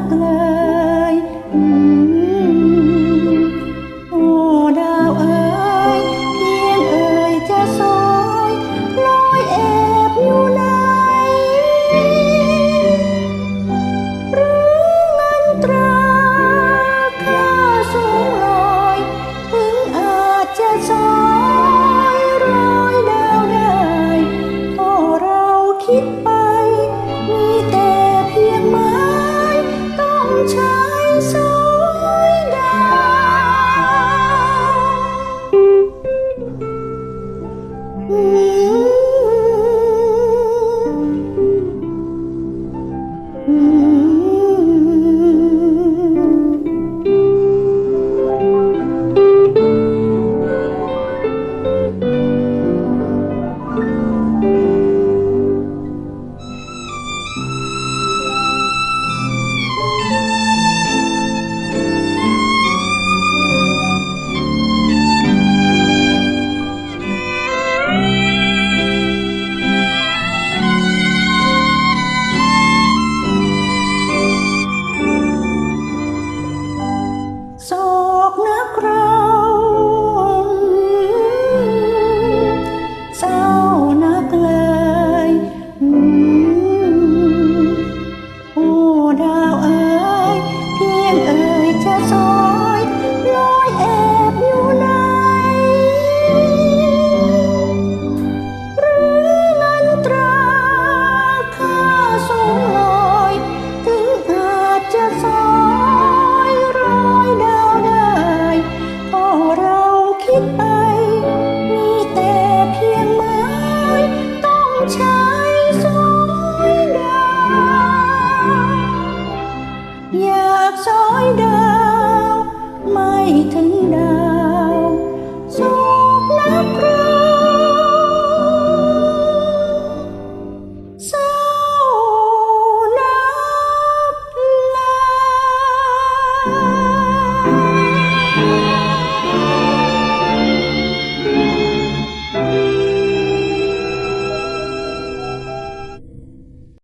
กเลยโอ้ดาวเอ๋ยเพียงเอ๋ยจะสอยลอยแอบอยู่ไหนหรือเงินตราค่าสูงลอยถึงอาจจะสอยรอยดาวได้ก็เราคิดไป nhạc sói đau mai thính đau.